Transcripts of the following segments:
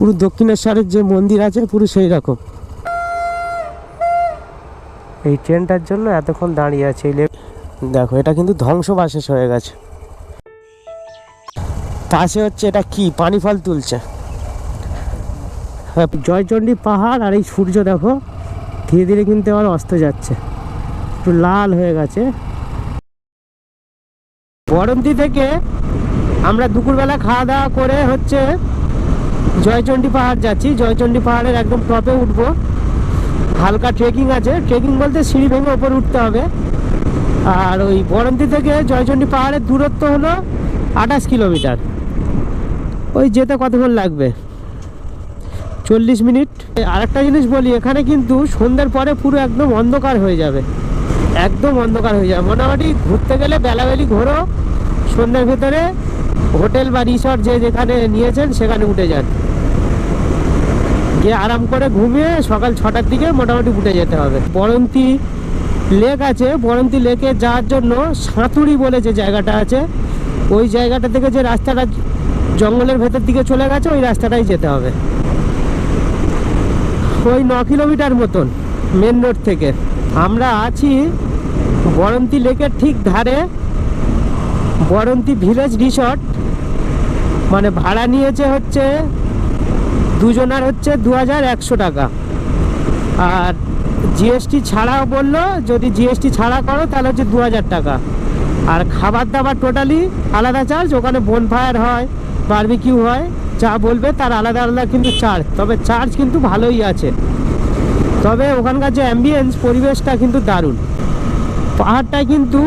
পুরো দক্ষিণেশ্বরের যে মন্দির আছে পুরো সেই রকম। এই ট্রেনটার জন্য এতক্ষণ দাঁড়িয়ে আছে। দেখো এটা কিন্তু ধ্বংসবাশেষ হয়ে গেছে। পাশে হচ্ছে এটা কি? পানি ফল তুলছে। হ্যাঁ, জয়চণ্ডী পাহাড় আর এই সূর্য দেখো ধীরে ধীরে কিন্তু আবার অস্ত যাচ্ছে। একটু লাল হয়ে গেছে। বরন্তি থেকে আমরা দুপুরবেলা খাওয়া দাওয়া করে হচ্ছে জয়চণ্ডী পাহাড় যাচ্ছি। জয়চণ্ডী পাহাড়ের একদম টপে উঠবো। হালকা ট্রেকিং আছে। ট্রেকিং বলতে সিঁড়ি ভেঙে ওপরে উঠতে হবে। আর ওই বরন্তি থেকে জয়চণ্ডী পাহাড়ের দূরত্ব হলো আঠাশ কিলোমিটার। ওই যেতে কতক্ষণ লাগবে? চল্লিশ মিনিট। আর একটা জিনিস বলি, এখানে কিন্তু সন্ধ্যের পরে পুরো একদম অন্ধকার হয়ে যাবে। একদম অন্ধকার হয়ে যাবে। মোটামুটি ঘুরতে গেলে বেলাবেলি ঘোরো। সন্ধ্যের ভেতরে হোটেল বা রিসর্ট যে যেখানে নিয়েছেন সেখানে উঠে যান। গিয়ে আরাম করে ঘুমিয়ে সকাল ছটার দিকে মোটামুটি উঠে যেতে হবে। বরন্তি লেক আছে। বরন্তি লেকে যাওয়ার জন্য সাঁতুরি বলে যে জায়গাটা আছে, ওই জায়গাটা থেকে যে রাস্তাটা জঙ্গলের ভেতর দিকে চলে গেছে, ওই রাস্তাটাই যেতে হবে। ওই ন কিলোমিটার মতন মেন রোড থেকে। আমরা আছি বরন্তি লেকের ঠিক ধারে বরন্তি ভিলেজ রিসর্ট মানে ভাড়া নিয়েছে হচ্ছে দুজনার হচ্ছে দু হাজার একশো টাকা। আর জিএসটি ছাড়াও বলল, যদি জিএসটি ছাড়া করো তাহলে হচ্ছে দু হাজার টাকা। আর খাবার দাবার টোটালি আলাদা চার্জ ওখানে বনফায়ার হয় বারবিকিউ হয়, যা বলবে তার আলাদা আলাদা কিন্তু চার্জ তবে চার্জ কিন্তু ভালোই আছে। তবে ওখানকার যে অ্যাম্বিয়েন্স পরিবেশটা কিন্তু দারুণ। পাহাড়টায় কিন্তু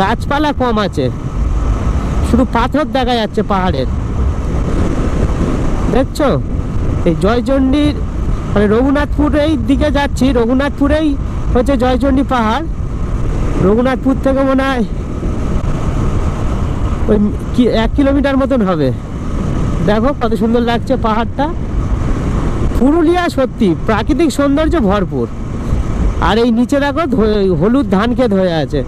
গাছপালা কম আছে। শুধু পাথর দেখা যাচ্ছে পাহাড়ের। দেখছ? এই জয়চণ্ডীর মানে রঘুনাথপুরের দিকে যাচ্ছি, রঘুনাথপুরেই হচ্ছে জয়চণ্ডী পাহাড়। রঘুনাথপুর থেকে মনে হয় ওই এক কিলোমিটার মতন হবে। দেখো কত সুন্দর লাগছে পাহাড়টা। পুরুলিয়া সত্যি, প্রাকৃতিক সৌন্দর্য ভরপুর। আর এই নিচে দেখো হলুদ ধান ক্ষেত হয়ে আছে।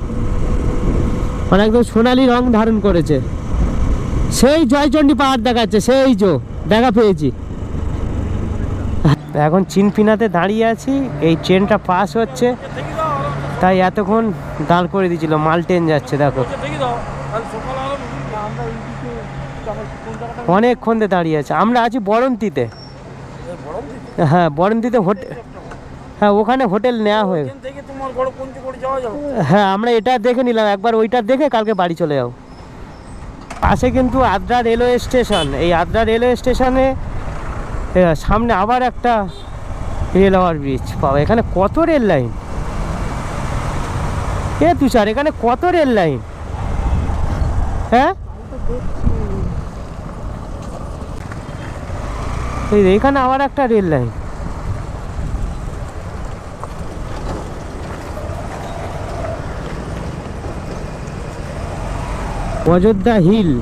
মানে একদম সোনালি রং ধারণ করেছে। সেই জয়চণ্ডী পাহাড় দেখাচ্ছে, সেই যো দেখা পেয়েছি এখন চিনপিনাতে দাঁড়িয়ে আছি এই ট্রেনটা পাস হচ্ছে। তাই এতক্ষণ দাঁড় করে দিয়েছিল মাল ট্রেন যাচ্ছে দেখো। অনেকক্ষণ দাঁড়িয়ে আছে। আমরা আছি বরন্তিতে। হ্যাঁ বরন্তিতে হোটেল হ্যাঁ ওখানে হোটেল নেওয়া হয়ে যাবে? হ্যাঁ আমরা এটা দেখে নিলাম। একবার ওইটা দেখে কালকে বাড়ি চলে যাও পাশে কিন্তু আদ্রা রেলওয়ে স্টেশন। এই আদ্রা রেলওয়ে স্টেশনে সামনে আবার একটা রেল ওভার ব্রিজ পাওয়া। এখানে কত রেল লাইন? এ তুষার এখানে কত রেল লাইন? হ্যাঁ? এখানে আবার একটা রেল লাইন। অযোধ্যা হিল।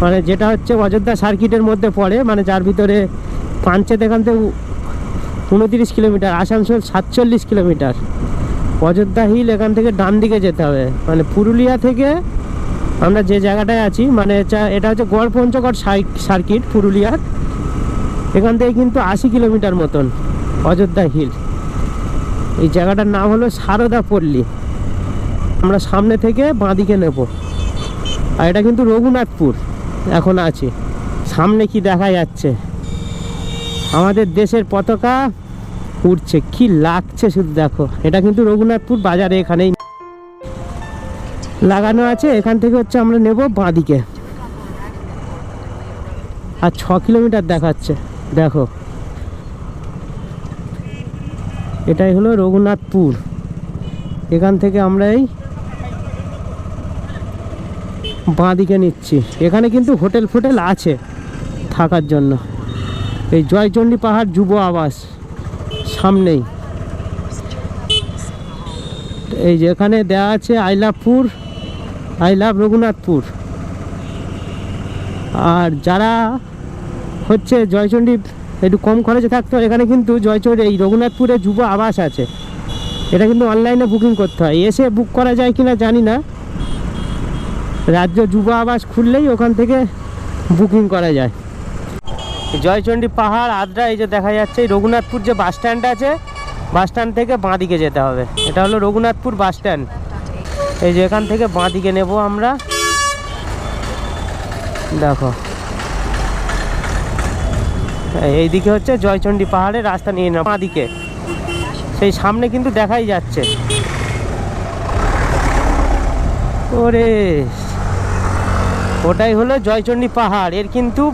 মানে যেটা হচ্ছে অযোধ্যা সার্কিটের মধ্যে পড়ে মানে যার ভিতরে পাঞ্চেত এখান থেকে উনতিরিশ কিলোমিটার, আসানসোল সাতচল্লিশ কিলোমিটার। অযোধ্যা হিল এখান থেকে ডান দিকে যেতে হবে। মানে পুরুলিয়া থেকে আমরা যে জায়গাটায় আছি মানে এটা- হচ্ছে গড় পঞ্চগড় সার্কিট পুরুলিয়ার এখান থেকে কিন্তু আশি কিলোমিটার মতন অযোধ্যা হিল। এই জায়গাটার নাম হলো সারদা পল্লী। আমরা সামনে থেকে বাঁদিকে নেব। আর এটা কিন্তু রঘুনাথপুর, এখন আছে। সামনে কি দেখা যাচ্ছে? আমাদের দেশের পতাকা উঠছে কি লাগছে শুধু দেখো। এটা কিন্তু রঘুনাথপুর বাজারে, এখানেই। লাগানো আছে, এখান থেকে হচ্ছে আমরা নেব বাঁদিকে। আর ছ কিলোমিটার দেখাচ্ছে, দেখো। এটাই হলো রঘুনাথপুর। এখান থেকে আমরা এই বাঁ দিকে নিচ্ছি। এখানে কিন্তু হোটেল ফোটেল আছে থাকার জন্য। এই জয়চণ্ডী পাহাড় যুব আবাস, সামনেই। এই যে এখানে দেওয়া আছে I Labhpur I love Raghunathpur. আর যারা হচ্ছে জয়চণ্ডী, একটু কম খরচে থাকতো এখানে কিন্তু জয়চণ্ডী, এই রঘুনাথপুরে যুব আবাস আছে। এটা কিন্তু অনলাইনে বুকিং করতে হয়। এসে বুক করা যায় কিনা জানি না। রাজ্য যুব আবাস খুললেই ওখান থেকে বুকিং করা যায়। জয়চণ্ডী পাহাড়, আদ্রা, এই যে দেখা যাচ্ছে, এই রঘুনাথপুর যে বাস স্ট্যান্ড আছে, বাস স্ট্যান্ড থেকে বাঁদিকে যেতে হবে। এটা হলো রঘুনাথপুর বাস স্ট্যান্ড। এই যে এখান থেকে বাঁদিকে নেব আমরা। দেখো। এই- এইদিকে হচ্ছে জয়চণ্ডী পাহাড়ের রাস্তা নিয়ে নেব বাঁ দিকে সেই সামনে কিন্তু দেখাই যাচ্ছে। ওরে! ওটাই হলো জয়চণ্ডী পাহাড়। এর কিন্তু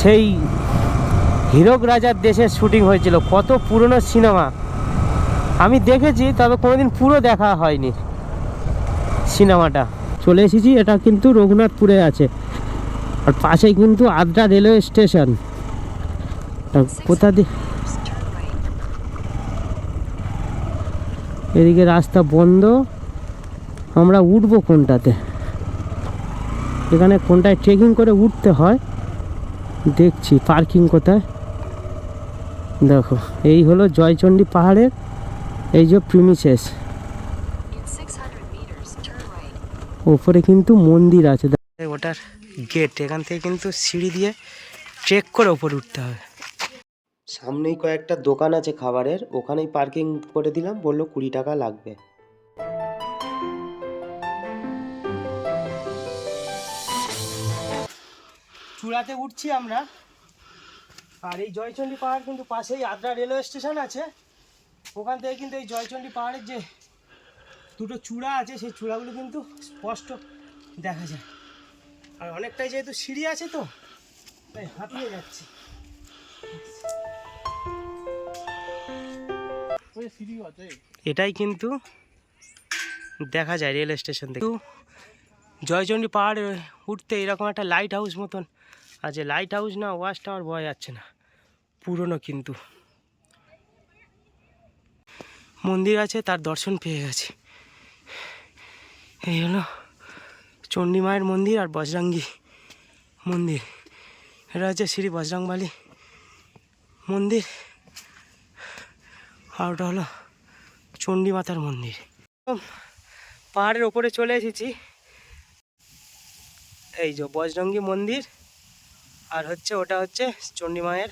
সেই হীরক রাজার দেশের শুটিং হয়েছিল। কত পুরনো সিনেমা। আমি দেখেছি, তবে কোনোদিন পুরো দেখা হয়নি সিনেমাটা। চলে এসেছি, এটা কিন্তু রঘুনাথপুরে আছে। আর পাশে কিন্তু আদ্রা রেলওয়ে স্টেশন। কোথা দিয়ে এদিকে রাস্তা বন্ধ। আমরা উঠবো কোনটাতে? এখানে কোনটায় ট্রেকিং করে উঠতে হয় দেখছি পার্কিং কোথায়? দেখো এই হলো জয়চণ্ডী পাহাড়ের এই যে premises In 600 meters, turn right. ওপরে কিন্তু মন্দির আছে ওটার গেট এখান থেকে কিন্তু সিঁড়ি দিয়ে ট্রেক করে ওপরে উঠতে হবে। সামনেই কয়েকটা দোকান আছে খাবারের ওখানেই পার্কিং করে দিলাম বলল কুড়ি টাকা লাগবে। চূড়াতে উঠছি আমরা। আর এই জয়চণ্ডী পাহাড় কিন্তু পাশেই আদ্রা রেলওয়ে স্টেশন আছে। ওখান থেকে কিন্তু এই জয়চণ্ডী পাহাড়ের যে দুটো চূড়া আছে, সেই চূড়াগুলো কিন্তু স্পষ্ট দেখা যায়। আর অনেকটাই যেহেতু সিঁড়ি আছে তো, তাই হাঁপিয়ে যাচ্ছে। এটাই কিন্তু দেখা যায় রেল স্টেশন থেকে। জয়চণ্ডী পাহাড়ে উঠতে এরকম একটা লাইট হাউস মতন আছে লাইট হাউস না ওয়াচ টাওয়ার বোঝা যাচ্ছে না। পুরনো কিন্তু। মন্দির আছে, তার দর্শন পেয়ে গেছি। এই হলো চণ্ডী মায়ের মন্দির আর বজরাঙ্গি মন্দির। এটা হচ্ছে শ্রী বজরাংবালি মন্দির। আর ওটা হলো চণ্ডী মাতার মন্দির। পাহাড়ের ওপরে চলে এসেছি। এই যে বজরঙ্গি মন্দির। আর হচ্ছে ওটা হচ্ছে চণ্ডী মায়ের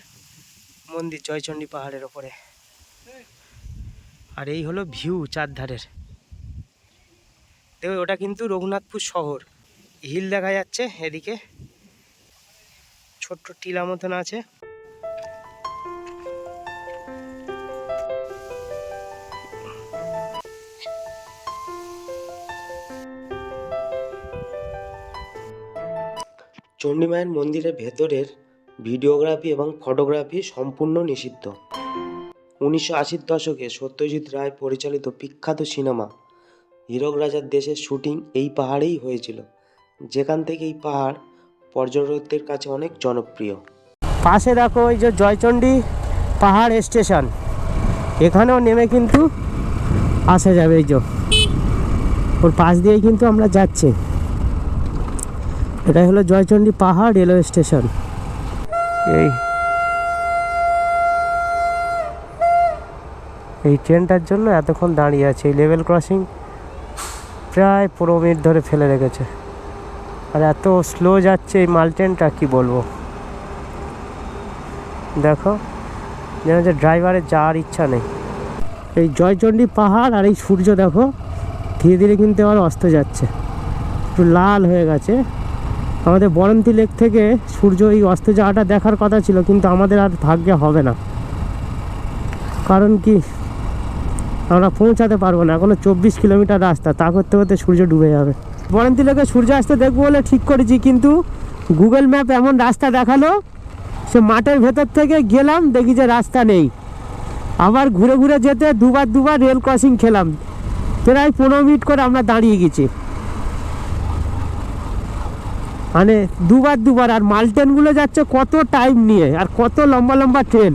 মন্দির, জয়চণ্ডী পাহাড়ের ওপরে। আর এই হলো ভিউ চারধারের। দেখো, ওটা কিন্তু রঘুনাথপুর শহর। হিল দেখা যাচ্ছে এদিকে। ছোট্ট টিলা মতন আছে। চণ্ডীমায়ের মন্দিরের ভেতরের ভিডিওগ্রাফি এবং ফটোগ্রাফি সম্পূর্ণ নিষিদ্ধ। উনিশশো আশির দশকে সত্যজিৎ রায় পরিচালিত বিখ্যাত সিনেমা হীরক রাজার দেশের শুটিং এই পাহাড়েই হয়েছিল, যেখান থেকে এই পাহাড় পর্যটকদের কাছে অনেক জনপ্রিয়। পাশে দেখো ওই যে জয়চণ্ডী পাহাড় স্টেশন, এখানেও নেমে কিন্তু আসা যাবে এই যে। ওর পাশ দিয়েই কিন্তু আমরা যাচ্ছি। এটাই হলো জয়চণ্ডী পাহাড় রেলওয়ে স্টেশন। এই। এই ট্রেনটার জন্য এতক্ষণ দাঁড়িয়ে আছে এই লেভেল ক্রসিং প্রায় পনেরো মিনিট ধরে ফেলে রেখেছে। আর এত স্লো যাচ্ছে এই মাল ট্রেনটা কী বলব? দেখো যেন যে ড্রাইভারের যাওয়ার ইচ্ছা নেই। এই জয়চণ্ডী পাহাড় আর এই সূর্য দেখো ধীরে ধীরে কিন্তু আবার অস্ত যাচ্ছে। একটু লাল হয়ে গেছে। আমাদের বরন্তি লেক থেকে সূর্য এই অস্ত যাওয়াটা দেখার কথা ছিল, কিন্তু আমাদের আর ভাগ্যে হবে না। কারণ কি? আমরা পৌঁছাতে পারব না, এখনও চব্বিশ কিলোমিটার রাস্তা, তা করতে করতে সূর্য ডুবে যাবে। বরন্তি লেকে সূর্যাস্ত দেখব বলে ঠিক করেছি, কিন্তু গুগল ম্যাপ এমন রাস্তা দেখাল, সে মাঠের ভেতর থেকে গেলাম, দেখি যে রাস্তা নেই। আবার ঘুরে ঘুরে যেতে দুবার দুবার রেল ক্রসিং খেলাম। প্রায় পনেরো মিনিট করে আমরা দাঁড়িয়ে গেছি। মানে দুবার দুবার আর মাল ট্রেনগুলো যাচ্ছে কত টাইম নিয়ে আর কত লম্বা লম্বা ট্রেন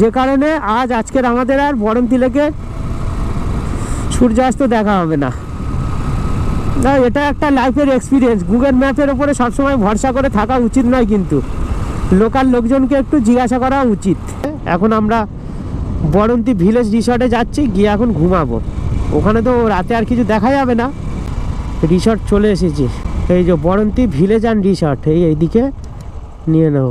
যে কারণে আজ আজকের আমাদের আর বরন্তি লেকে সূর্যাস্ত দেখা হবে না। না, এটা একটা লাইফের এক্সপিরিয়েন্স গুগল ম্যাপের ওপরে সবসময় ভরসা করে থাকা উচিত নয় কিন্তু। লোকাল লোকজনকে একটু জিজ্ঞাসা করা উচিত। এখন আমরা বরন্তি ভিলেজ রিসর্টে যাচ্ছি, গিয়ে এখন ঘুমাবো। ওখানে তো রাতে আর কিছু দেখা যাবে না। রিসর্ট চলে এসেছি। এই যে বরন্তি ভিলেজ অ্যান্ড রিসার্ট, এই এইদিকে নিয়ে নেব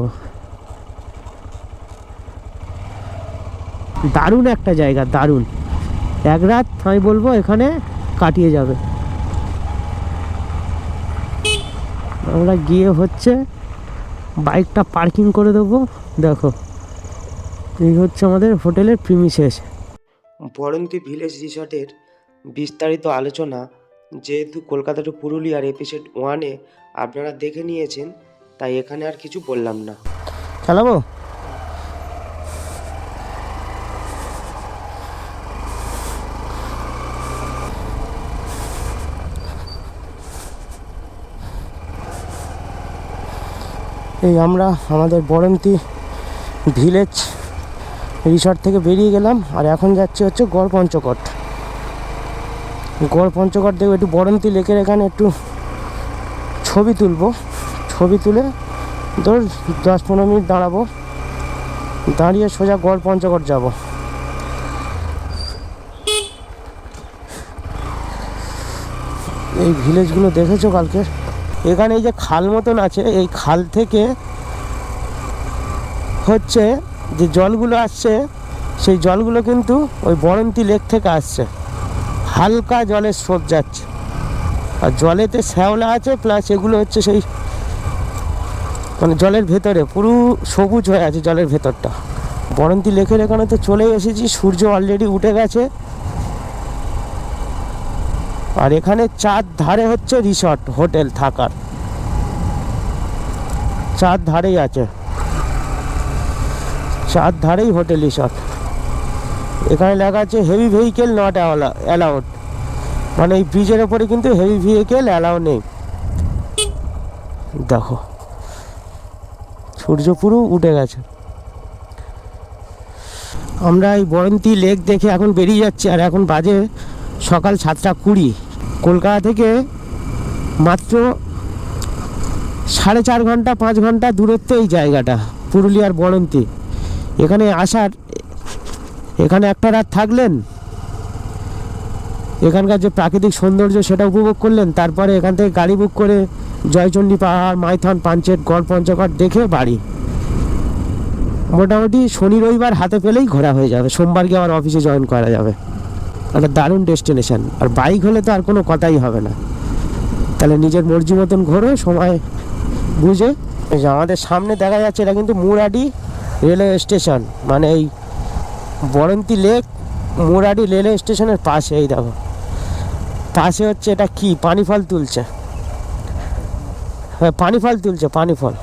দারুণ একটা জায়গা, দারুণ। এক রাত, আমি বলব, এখানে কাটিয়ে যাবে। আমরা গিয়ে হচ্ছে বাইকটা পার্কিং করে দেবো। দেখো, এই হচ্ছে আমাদের হোটেলের প্রিমিসেস। বরন্তি ভিলেজ রিসর্টের বিস্তারিত আলোচনা যেহেতু কলকাতা টু পুরুলিয়ার এপিসোড ওয়ানে আপনারা দেখে নিয়েছেন, তাই এখানে আর কিছু বললাম না। চালাবো? এই আমরা আমাদের বরন্তি ভিলেজ রিসর্ট থেকে বেরিয়ে গেলাম, আর এখন যাচ্ছে হচ্ছে গড় পঞ্চকট গড় পঞ্চকট দেখব একটু বরন্তি লেকের এখানে একটু ছবি তুলবো। ছবি তুলে ধর দশ পনেরো মিনিট দাঁড়াবো। দাঁড়িয়ে সোজা গড় পঞ্চকট যাব। এই ভিলেজগুলো দেখেছ কালকে? এখানে এই যে খাল মতন আছে, এই খাল থেকে হচ্ছে যে জলগুলো আসছে, সেই জলগুলো কিন্তু ওই বরন্তি লেক থেকে আসছে। হালকা জলের স্রোত যাচ্ছে। আর জলেতে শ্যাওলা আছে প্লাস এগুলো হচ্ছে সেই মানে জলের ভেতরে, পুরো সবুজ হয়ে আছে জলের ভেতরটা। বরন্তি লেকের এখানে তো চলেই এসেছি, সূর্য অলরেডি উঠে গেছে। আর এখানে চার ধারে হচ্ছে রিসর্ট হোটেল থাকার। চার ধারেই আছে। চার ধারেই হোটেল রিসর্ট এখানে লেখা আছে হেভি ভেহিকেল নট অ্যালাউড মানে এই ব্রিজের ওপরে কিন্তু হেভি ভেহিকেল অ্যালাউ নেই। দেখো, সূর্য পুরো উঠে গেছে। আমরা এই বরন্তি লেক দেখে এখন বেরিয়ে যাচ্ছি, আর এখন বাজে সকাল সাতটা কুড়ি। কলকাতা থেকে মাত্র সাড়ে চার ঘণ্টা, পাঁচ ঘণ্টা দূরত্ব এই জায়গাটা, পুরুলিয়ার বরন্তি। এখানে আসার এখানে একটা রাত থাকলেন, এখানকার যে প্রাকৃতিক সৌন্দর্য সেটা উপভোগ করলেন, তারপরে এখান থেকে গাড়ি বুক করে জয়চণ্ডী পাহাড়, মাইথন পাঞ্চেট গড় পঞ্চকট দেখে বাড়ি। মোটামুটি শনি, রবিবার হাতে পেলেই ঘোরা হয়ে যাবে, সোমবার গিয়ে আমার অফিসে জয়েন করা যাবে। একটা দারুণ ডেস্টিনেশন আর বাইক হলে তো আর কোনো কথাই হবে না। তাহলে নিজের মর্জি মতন ঘোরো, সময় বুঝে। আমাদের সামনে দেখা যাচ্ছে, এটা কিন্তু মুরাডি রেলওয়ে স্টেশন মানে এই বরন্তি লেক মোরাডি রেলওয়ে স্টেশনের পাশে, এই দেখো। পাশে হচ্ছে এটা কি? পানি ফল তুলছে। হ্যাঁ পানি ফল তুলছে পানি ফল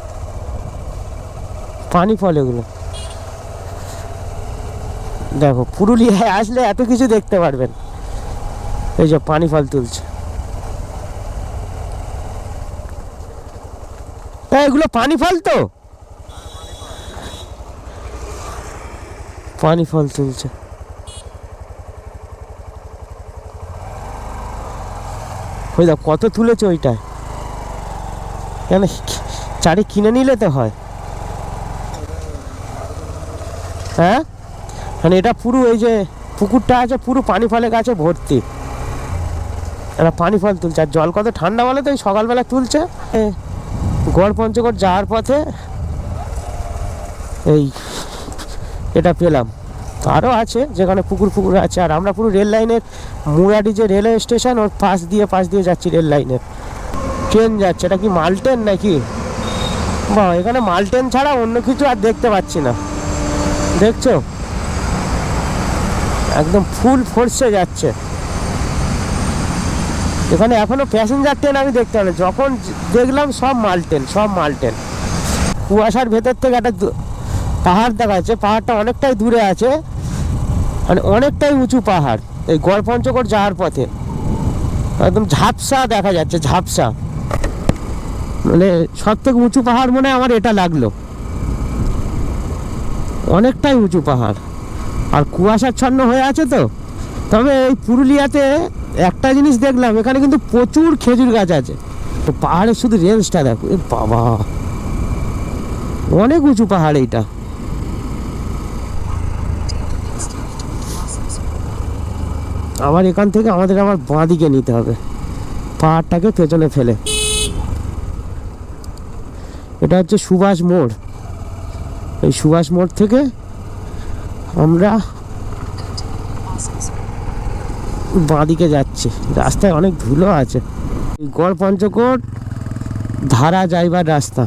পানি ফল এগুলো। দেখো, পুরুলিয়ায় আসলে এত কিছু দেখতে পারবেন। এই যে পানি ফল তুলছে এগুলো পানি ফল তো? পানি ফল তুলছে। ওই দেখ, কত তুলেছে ওইটায়। কেন চারি কিনে নিলে তো হয়। হ্যাঁ? মানে এটা পুরো এই যে পুকুরটা আছে, পুরো পানি ফলে গাছে ভর্তি। এরা পানি ফল তুলছে। আর জল কত ঠান্ডা বলে তো এই সকালবেলা তুলছে। গড় পঞ্চগড় যাওয়ার পথে এই এটা পেলাম। আরও আছে, যেখানে পুকুর পুকুর আছে। আর আমরা পুরো রেল লাইনের, মুরাডি যে রেলওয়ে স্টেশন, ওর পাশ দিয়ে পাশ দিয়ে যাচ্ছি রেল লাইনের। ট্রেন যাচ্ছে, এটা কি মাল ট্রেন নাকি? বা এখানে মাল ট্রেন ছাড়া অন্য কিছু আর দেখতে পাচ্ছি না। দেখছ? একদম ফুল ফোর্সে যাচ্ছে। এখানে এখনও প্যাসেঞ্জার ট্রেন আমি দেখতে পারি যখন দেখলাম সব মাল ট্রেন, সব মাল ট্রেন। কুয়াশার ভেতর থেকে একটা পাহাড় দেখা যাচ্ছে পাহাড়টা অনেকটাই দূরে আছে মানে অনেকটাই উঁচু পাহাড়, এই গড় পঞ্চকোট যাওয়ার পথে। একদম ঝাপসা দেখা যাচ্ছে, ঝাপসা। মানে সব থেকে উঁচু পাহাড় মনে আমার এটা লাগল। অনেকটাই উঁচু পাহাড়। আর কুয়াশাচ্ছন্ন হয়ে আছে তো। তবে এই পুরুলিয়াতে একটা জিনিস দেখলাম, এখানে কিন্তু প্রচুর খেজুর গাছ আছে। তো পাহাড়ের শুধু রেঞ্জটা দেখো, এ বাবা। অনেক উঁচু পাহাড় এইটা। আবার এখান থেকে আমাদের আবার বাঁ দিকে নিতে হবে। পাহাড়টাকে পেছনে ফেলে। এটা হচ্ছে সুভাষ মোড়। এই সুভাষ মোড় থেকে আমরা বাঁদিকে যাচ্ছে। রাস্তায় অনেক ধুলো আছে। গড় পঞ্চকোট ধারা যাইবার রাস্তা।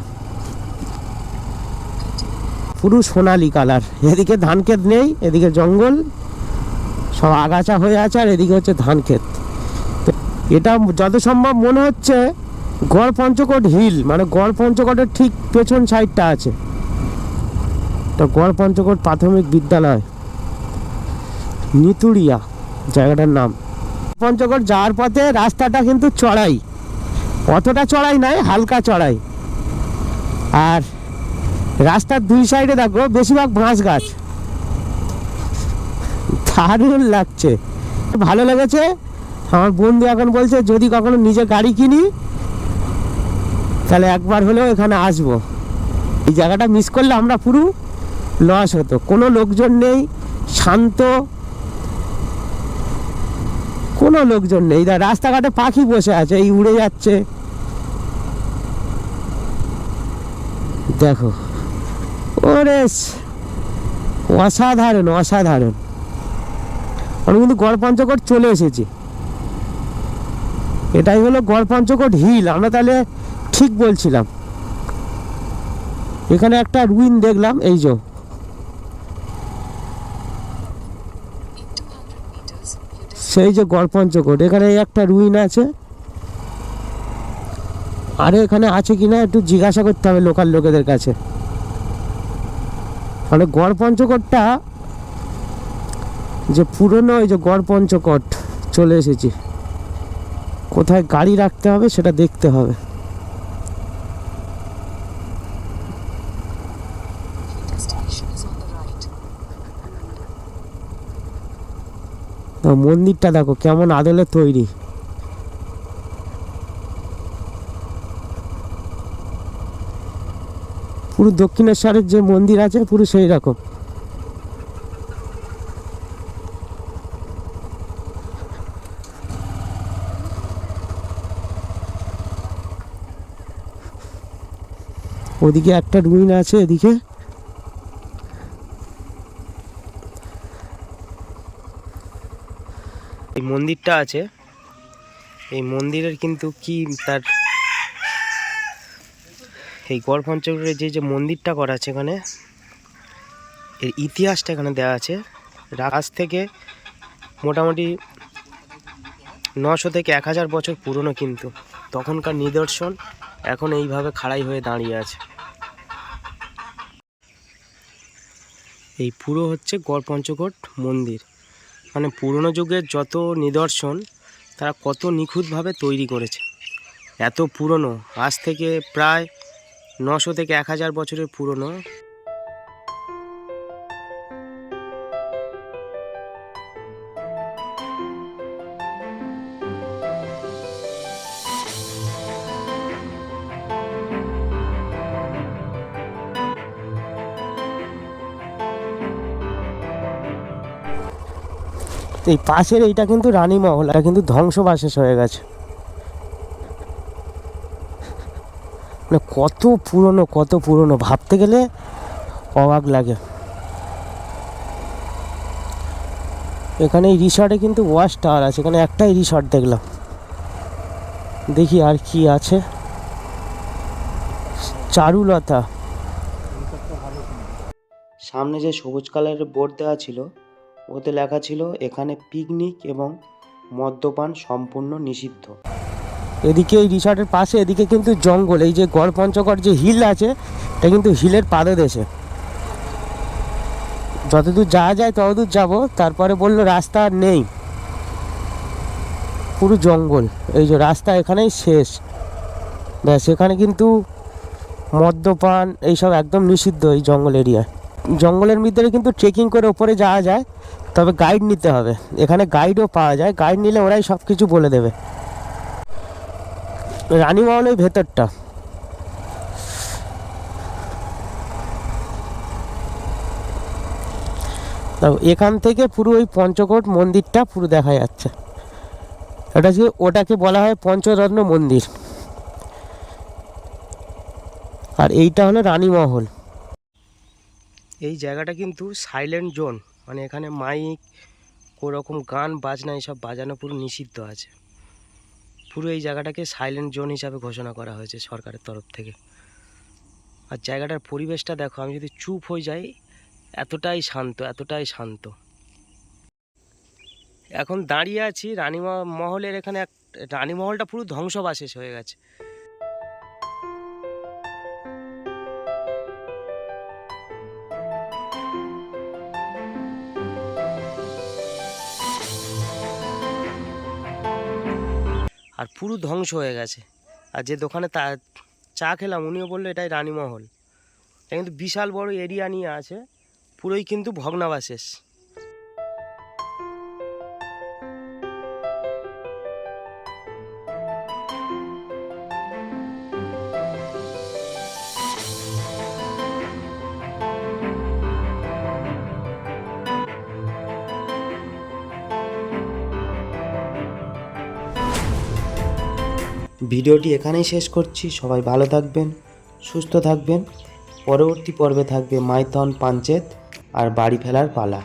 পুরো সোনালি কালার। এদিকে ধান ক্ষেত নেই, এদিকে জঙ্গল। সব আগাছা হয়ে আছে আর এদিকে হচ্ছে ধান ক্ষেত। এটা যত সম্ভব মনে হচ্ছে গড় পঞ্চকোট হিল মানে গড় পঞ্চকোটের ঠিক পেছন সাইডটা আছে। তো গড় পঞ্চকোট প্রাথমিক বিদ্যালয় নিতুড়িয়া জায়গাটার নাম। পঞ্চকোট যাওয়ার পথে রাস্তাটা কিন্তু চড়াই, অতটা চড়াই নয়, হালকা চড়াই। আর রাস্তার দুই সাইডে দেখো বেশিরভাগ বাঁশ গাছ। দারুণ লাগছে। ভালো লেগেছে? আমার বন্ধু এখন বলছে, যদি কখনো নিজে গাড়ি কিনি, তাহলে একবার হলেও এখানে আসব। এই জায়গাটা মিস করলে আমরা পুরো লস হতো। কোনো লোকজন নেই, শান্ত। কোনো লোকজন নেই। রাস্তাঘাটে পাখি বসে আছে, এই উড়ে যাচ্ছে। দেখো। ওরে অসাধারণ অসাধারণ। আমি কিন্তু গড় পঞ্চকোট চলে এসেছি। এটাই হলো গড় পঞ্চকোট হিল আমরা তাহলে ঠিক বলছিলাম। এখানে একটা রুইন দেখলাম এই যে। In 200 meters, you dis- সেই যে গড় পঞ্চকোট এখানে একটা রুইন আছে। আরে এখানে আছে কিনা একটু জিজ্ঞাসা করতে হবে লোকাল লোকেদের কাছে। মানে গড় পঞ্চকোটটা যে পুরনো ওই যে গড় পঞ্চকোট চলে এসেছি, কোথায় গাড়ি রাখতে হবে সেটা দেখতে হবে। মন্দিরটা দেখো, কেমন আদলে তৈরি। পুরো দক্ষিণেশ্বরের যে মন্দির আছে, পুরো সেই রকম। ওদিকে একটা রুইন আছে এদিকে। এই মন্দিরটা আছে। এই মন্দিরের কিন্তু কি তার এই গড় পঞ্চগড়ের যে যে মন্দিরটা করা আছে এখানে, এর ইতিহাসটা এখানে দেওয়া আছে। আজ থেকে মোটামুটি নশো থেকে এক হাজার বছর পুরনো কিন্তু। তখনকার নিদর্শন এখন এইভাবে খাড়াই হয়ে দাঁড়িয়ে আছে। এই পুরো হচ্ছে গড় পঞ্চকোট মন্দির। মানে পুরনো যুগের যত নিদর্শন, তারা কত নিখুঁতভাবে তৈরি করেছে। এত পুরনো, আজ থেকে প্রায় নশো থেকে এক হাজার বছরের পুরনো এই পাশের এইটা কিন্তু রানীমহল, এটা কিন্তু ধ্বংসবাশেষ হয়ে গেছে। মানে কত পুরনো কত পুরনো, ভাবতে গেলে অবাক লাগে। এখানে এই রিসর্টে কিন্তু ওয়াচ টাওয়ার আছে, এখানে একটাই রিসর্ট দেখলাম। দেখি আর কি আছে। চারুলতা। সামনে যে সবুজ কালারের বোর্ড দেওয়া ছিল ওতে লেখা ছিল, এখানে পিকনিক এবং মদ্যপান সম্পূর্ণ নিষিদ্ধ। এদিকে এই রিসর্টের পাশে, এদিকে কিন্তু জঙ্গল। এই যে গড় পঞ্চকর যে হিল আছে, এটা কিন্তু হিলের পাদদেশে। যতদূর যাওয়া যায় ততদূর যাব, তারপরে বলল, রাস্তা আর নেই। পুরো জঙ্গল। এই যে রাস্তা এখানেই শেষ। ব্যাস, এখানে কিন্তু মদ্যপান এইসব একদম নিষিদ্ধ এই জঙ্গল এরিয়ায়। জঙ্গলের ভিতরে কিন্তু ট্রেকিং করে ওপরে যাওয়া যায়, তবে গাইড নিতে হবে। এখানে গাইডও পাওয়া যায়। গাইড নিলে ওরাই সব কিছু বলে দেবে। রানীমহল ওই ভেতরটা। এখান থেকে পুরো ওই পঞ্চকোট মন্দিরটা পুরো দেখা যাচ্ছে। এটা যে ওটাকে বলা হয় পঞ্চরত্ন মন্দির। আর এইটা হলো রানীমহল এই জায়গাটা কিন্তু সাইলেন্ট জোন মানে এখানে মাইক কোনো রকম গান, বাজনা, এসব বাজানো পুরো নিষিদ্ধ আছে। পুরো এই জায়গাটাকে সাইলেন্ট জোন হিসাবে ঘোষণা করা হয়েছে সরকারের তরফ থেকে। আর জায়গাটার পরিবেশটা দেখো, আমি যদি চুপ হয়ে যাই, এতটাই শান্ত এতটাই শান্ত। এখন দাঁড়িয়ে আছি রানী ম- মহলের এখানে এক, রানীমহলটা পুরো ধ্বংসবাশেষ হয়ে গেছে। আর পুরো ধ্বংস হয়ে গেছে। আর যে দোকানে তা, চা খেলাম, উনিও বলল, এটাই রানীমহল। এটা কিন্তু বিশাল বড় এরিয়া নিয়ে আছে। পুরোই কিন্তু ভগ্নাবশেষ। ভিডিওটি এখানেই শেষ করছি। সবাই ভালো থাকবেন, সুস্থ থাকবেন। পরবর্তী পর্বে থাকবে মাইথন পাঞ্চেত আর বাড়ি ফেলার পালা।